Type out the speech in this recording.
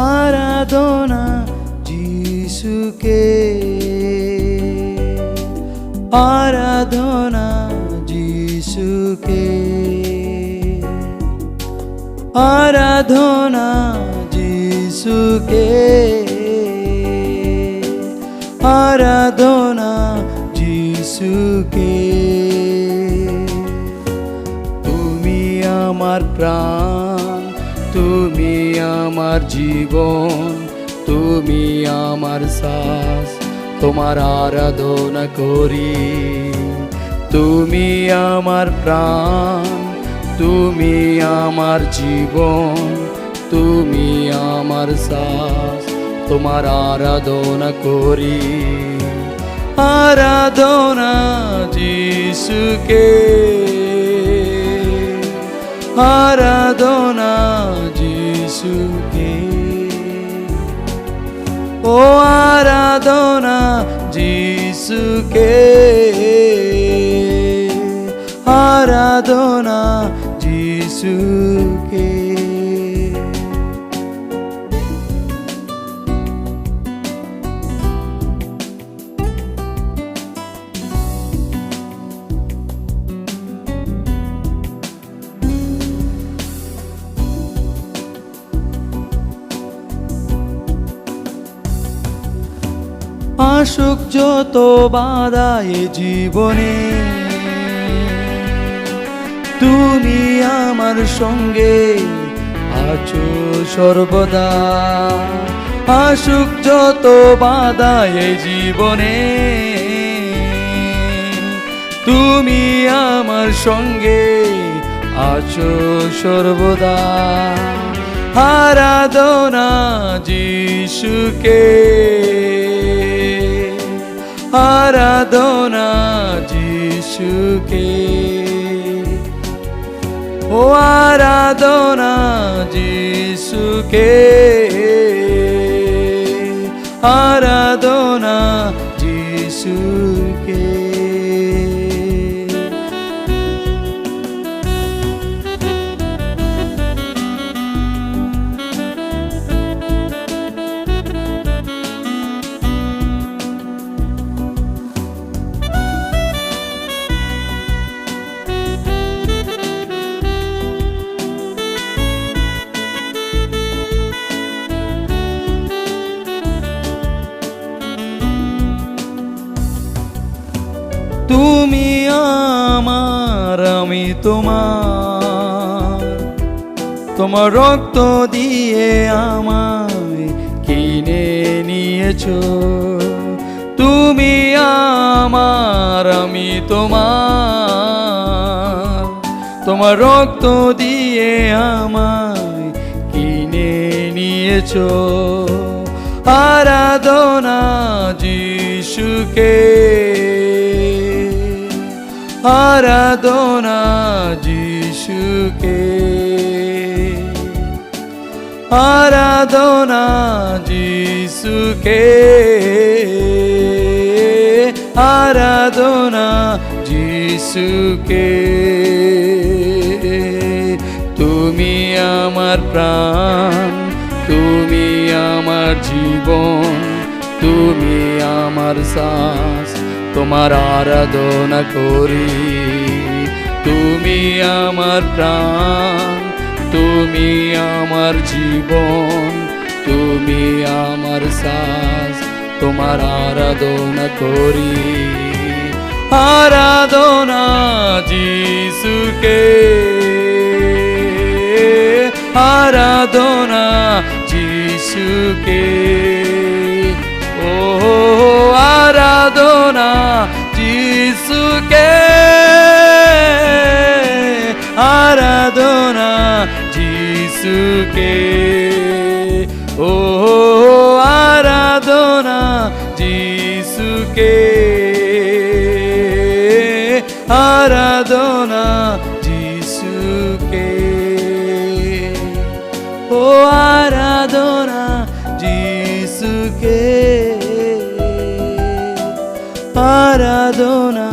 আরাধনা যিশুকে আরাধনা যিশুকে আরাধনা যিশুকে আরাধনা যিশুকে তুমি আমার প্রাণ তুমি আমার জীবন, তুমি আমার শ্বাস, তোমার আরাধনা করি। তুমি আমার প্রাণ, তুমি আমার জীবন, তুমি আমার শ্বাস, তোমার আরাধনা করি। আরাধনা যিশুকে, আরাধনা যিশুকে ও আরাধনা যিশুকে। আরাধনা যিশুকে। আসুক যত বাধা এ জীবনে, তুমি আমার সঙ্গে আছো সর্বদা। আসুক যত বাধা এ জীবনে, তুমি আমার সঙ্গে আছো সর্বদা। আরাধনা যিশুকে আরাধনা যিশুকে। ও আরাধনা যিশুকে। আরাধনা যিশুকে। তুমি আমার, আমি তোমার। তোমার রক্ত দিয়ে আমায় কিনে নিয়েছো। তুমি আমার, আমি তোমার। তোমার রক্ত দিয়ে আমায় কিনে নিয়েছো। আরাধনা যিশুকে আরাধনা যিশুকে। আরাধনা যিশুকে। আরাধনা যিশুকে। তুমি আমার প্রাণ, তুমি আমার জীবন, তুমি আমার শ্বাস তোমার আরাধনা করি। তুমি আমার প্রাণ, তুমি আমার জীবন, তুমি আমার শ্বাস তোমার আরাধনা করি। আরাধনা যিশুকে আরাধনা যিশুকে। যিশুকে ও আরাধনা যিশুকে আরাধনা যিশুকে ও আরাধনা যিশুকে আরাধনা